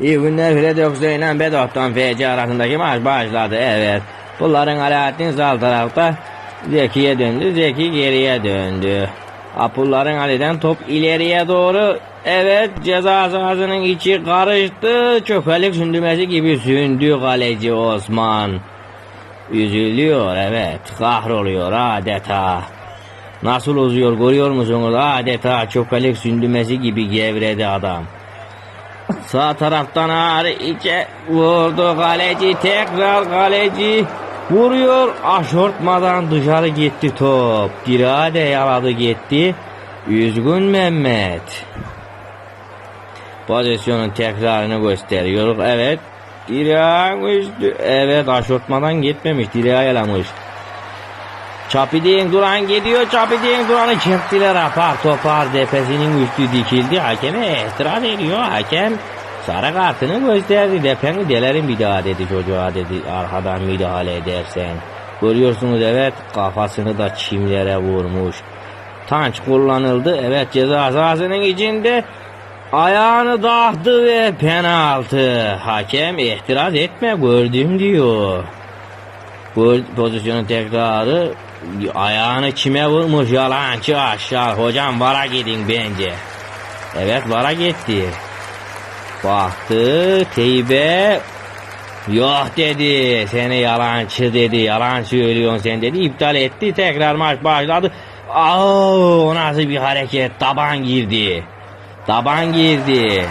İyi günler Fredoksu ile Bedok'tan FC arasındaki maç başladı. Evet. Bunların Alaaddin sağ tarafta Zeki'ye döndü. Zeki geriye döndü. Apulların Ali'den top ileriye doğru. Evet ceza sahasının içi karıştı. Çökelik sündürmesi gibi sündü kaleci Osman. Üzülüyor evet. Kahroluyor adeta. Nasıl uzuyor görüyor musunuz? Adeta çökelik sündürmesi gibi gevredi adam. Sağ taraftan ağrı içe vurdu kaleci tekrar kaleci. Vuruyor aşortmadan dışarı gitti top. Direğe de yaladı gitti. Üzgün Mehmet. Pozisyonun tekrarını gösteriyor. Evet direğin üstü. Evet aşortmadan gitmemiş direğe yalamış Çapidin Duran gidiyor. Çapidin Duran'ı çektiler apar topar depesinin üstü dikildi. Hakeme itiraz ediyor. Hakem sarı kartını gösterdi. Depeni delerim bir daha dedi çocuğa dedi. Arkadan müdahale edersen. Görüyorsunuz evet kafasını da çimlere vurmuş. Tanç kullanıldı. Evet ceza sahasının içinde ayağını dağıttı ve penaltı. Hakem itiraz etme gördüm diyor. Bu pozisyonun tekrarı ayağını kime vurmuş yalancı aşağı. Hocam vara gidin bence. Evet vara gitti. Baktı teybe yok dedi. Seni yalancı dedi. Yalan söylüyorsun sen dedi. İptal etti. Tekrar maç başladı. Aa, o nasıl bir hareket. Taban girdi. Taban girdi.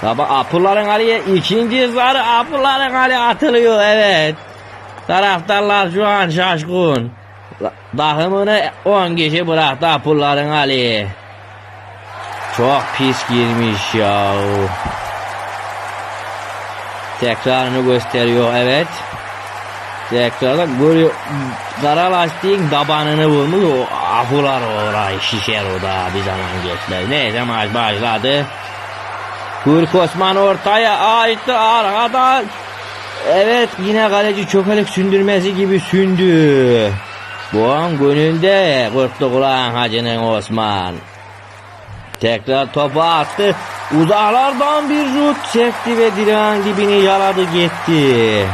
Taban Apulların Ali'ye ikinci zarı Apulların Ali atılıyor evet. Taraftarlar şu an şaşkın. Dahımını 10 kişi bıraktı Apulların Ali. Çok pis girmiş ya. Tekrarını gösteriyor evet. Tekrarda görüyor. Kara lastiğin tabanını vurmuş. O apular orayı şişer o da bir zaman geçmez. Neyse maç başladı. Türk Osman ortaya açtı arkadan. Evet yine kaleci çökelek sündürmesi gibi sündü. Bu an gönülde kurtlu kulağın hacının Osman. Tekrar topu attı. Uzaklardan bir şut çekti ve direğin dibini yaladı gitti.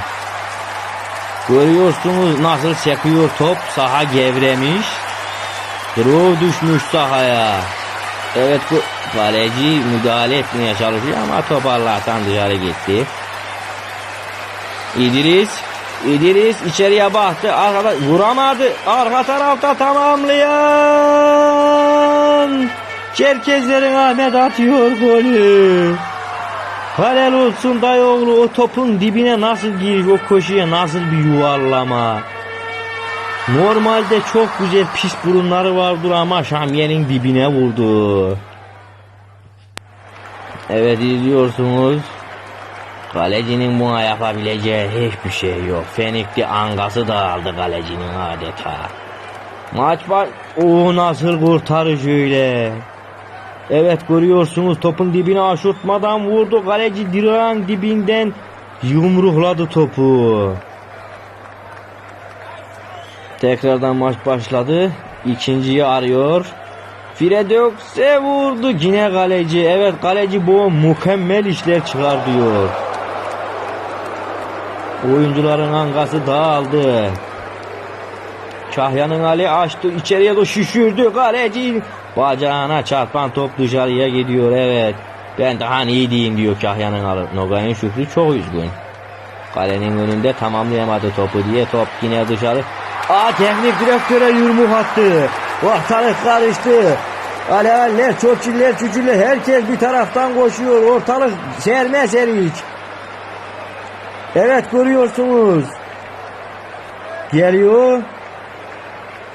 Görüyorsunuz nasıl çekiyor top saha gevremiş. Drew düşmüş sahaya. Evet bu kaleci müdahale etmeye çalışıyor ama top Allah'tan dışarı gitti. İdris İdris içeriye baktı. Arkada vuramadı. Arka tarafta tamamlayan. Çerkezlerin Ahmet atıyor golü. Halel olsun dayıoğlu o topun dibine nasıl giriş o koşuya nasıl bir yuvarlama. Normalde çok güzel pis burunları vardır ama Şamiye'nin dibine vurdu. Evet izliyorsunuz. Kalecinin buna yapabileceği hiçbir şey yok. Fenikli angası da aldı kalecinin adeta. Maç var. O nasıl kurtarış öyle. Evet görüyorsunuz topun dibine aşırtmadan vurdu. Kaleci direğin dibinden yumrukladı topu. Tekrardan maç başladı. İkinciyi arıyor. Firedokse vurdu yine kaleci. Evet kaleci bu mükemmel işler çıkartıyor. Oyuncuların angası dağıldı. Kahya'nın Ali açtı içeriye doğru şişirdi kaleci. Bacağına çarpan top dışarıya gidiyor evet. Ben daha iyi diyeyim diyor Kahya'nın Ali. Nogay'ın Şükrü çok üzgün. Kalenin önünde tamamlayamadı topu diye top yine dışarı. Aa teknik direktöre yumruk attı. Ortalık karıştı. Alealler, çocuklar, çocuklar herkes bir taraftan koşuyor. Ortalık serme hiç. Evet görüyorsunuz. Geliyor.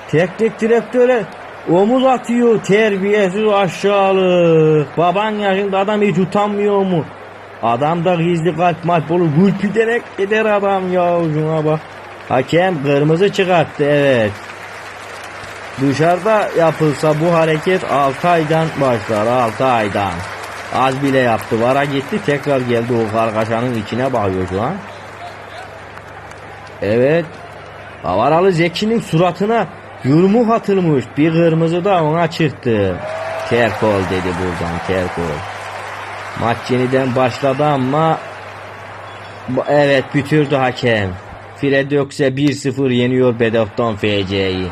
Teknik direktöre omuz atıyor. Terbiyesiz aşağılık. Baban yaşında adam hiç utanmıyor mu? Adam da gizli kalp maç olur. Gülp ederek gider adam ya. Şuna bak. Hakem kırmızı çıkarttı evet. Dışarıda yapılsa bu hareket 6 aydan başlar 6 aydan. Az bile yaptı vara gitti tekrar geldi o kargaşanın içine bakıyor şu an. Evet. Havaralı Zeki'nin suratına yumruk atılmış. Bir kırmızı da ona çıktı. Terkol dedi buradan terkol. Maç yeniden başladı ama evet bitirdi hakem. Fred Ökse 1-0 yeniyor Bedaftan FC'yi.